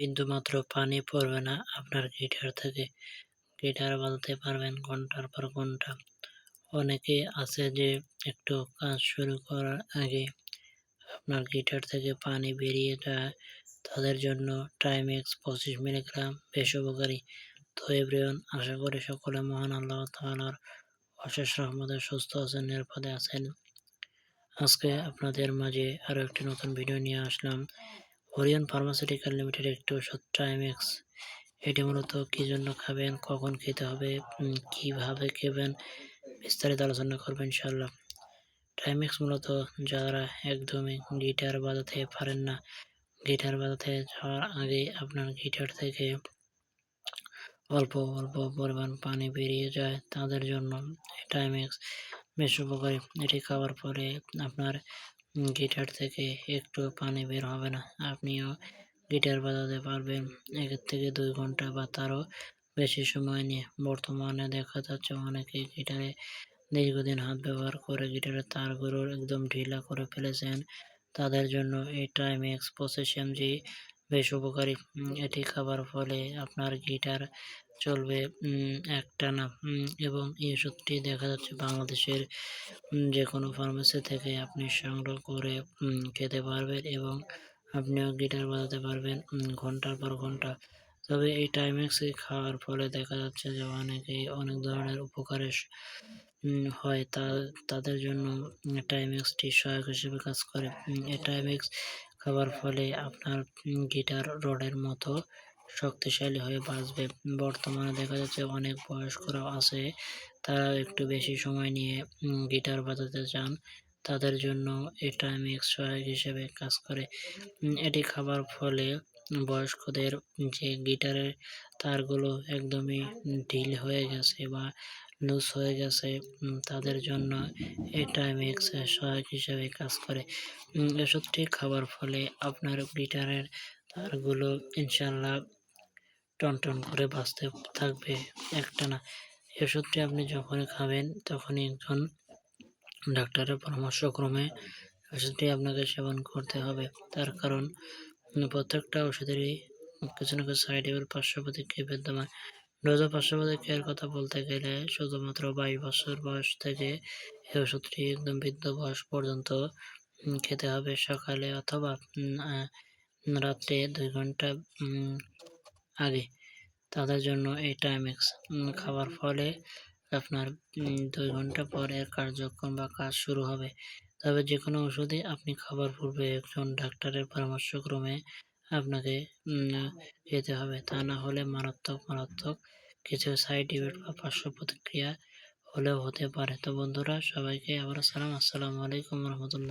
বিন্দুমাত্র পানি পড়বে না। আপনার গিটার থেকে গিটার বাজাতে পারবেন ঘণ্টার পর ঘণ্টা। অনেকে আছে যে একটু কাজ শুরু করার আগে আপনার গিটার থেকে পানি বেরিয়ে যায়। তাদের জন্য টাইমেক্স পঁচিশ মিলিগ্রাম বেশ উপকারী। তো এভরিওয়ান আশা করি সকলে মহান আল্লাহ তাআলার অশেষ রহমতে সুস্থ আছেন, নিরাপদে আছেন। আজকে আপনাদের মাঝে আরও একটি নতুন ভিডিও নিয়ে আসলাম। হরিয়ন ফার্মাসিউটিক্যাল লিমিটেড একটি ওষুধ টাইমেক্স এটি মূলত কী জন্য খাবেন, কখন খেতে হবে কীভাবে খেবেন, বিস্তারিত আলোচনা করবেন ইনশাল্লাহ টাইমেক্স মূলত যারা একদমই গিটার বাজাতে পারেন না, গিটার বাজাতে যাওয়ার আগে আপনার গিটার থেকে অল্প অল্প পরিমাণ পানি বেরিয়ে যায় তাদের জন্য টাইমেক্স বেশ উপকারী। এটি খাওয়ার পরে আপনার গিটার থেকে একটু পানি বের হবে না। আপনিও গিটার বাজাতে পারবেন। এক থেকে দুই ঘণ্টা বা তারও বেশি সময় নিয়ে। বর্তমানে দেখা যাচ্ছে অনেকে গিটারে দীর্ঘদিন হাত ব্যবহার করে গিটারের তারগুলো একদম ঢিলা করে ফেলেছেন। তাদের জন্য এই টাইম এক্স পসেশন জি বেশ উপকারী। এটি খাবার ফলে আপনার গিটার চলবে একটানা এবং এই ওষুধটি দেখা যাচ্ছে বাংলাদেশের যে কোনো ফার্মেসি থেকে আপনি সংগ্রহ করে খেতে পারবেন এবং আপনিও গিটার বাজাতে পারবেন ঘণ্টার পর ঘণ্টা। তবে এই টাইমেক্সে খাওয়ার ফলে দেখা যাচ্ছে যে অনেকেই অনেক ধরনের উপকারে হয় তা, তাদের জন্য টাইমেক্সটি সহায়ক হিসেবে কাজ করে। এই টাইমেক্স খাবার ফলে আপনার গিটার রডের মতো শক্তিশালী হয়ে বাঁচবে। বর্তমানে দেখা যাচ্ছে অনেক বয়স্করা আছে তারা একটু বেশি সময় নিয়ে গিটার বাজাতে চান। তাদের জন্য এটা আমি সহায়ক হিসেবে কাজ করে। এটি খাবার ফলে বয়স্কদের যে গিটারের তারগুলো একদমই ঢিল হয়ে গেছে বা লুজ হয়ে গেছে তাদের জন্য এটা মিক্স সহায়ক হিসেবে কাজ করে। ওষুধটি খাবার ফলে আপনার গিটারের তারগুলো ইনশাল্লাহ টনটন করে বাঁচতে থাকবে একটা না ওষুধটি আপনি যখনই খাবেন, তখনই একজন ডাক্তারের পরামর্শক্রমে ওষুধটি আপনাকে সেবন করতে হবে। তার কারণ প্রত্যেকটা ওষুধেরই কিছু না কিছু সাইড এফেক্ট পার্শ্ব প্রতিক্রিয়া বিদ্যমান। ডোজ পার্শ্ব প্রতিক্রিয়ার কথা বলতে গেলে শুধুমাত্র বাইশ বছর বয়স থেকে এই ওষুধটি একদম বৃদ্ধ বয়স পর্যন্ত খেতে হবে সকালে অথবা রাত্রে দুই ঘণ্টা আগে। তাদের জন্য এই টাইমেক্স খাওয়ার ফলে আপনার দুই ঘণ্টা পর এর কার্যক্রম বা কাজ শুরু হবে। তবে যে কোনো ওষুধই আপনি খাবার পূর্বে একজন ডাক্তারের পরামর্শক্রমে আপনাকে খেতে হবে। তা না হলে মারাত্মক মারাত্মক কিছু সাইড ইফেক্ট বা পার্শ্ব প্রতিক্রিয়া হলেও হতে পারে। তো বন্ধুরা, সবাইকে আবার সালাম। আসসালামু আলাইকুম রহমতুল্লাহ।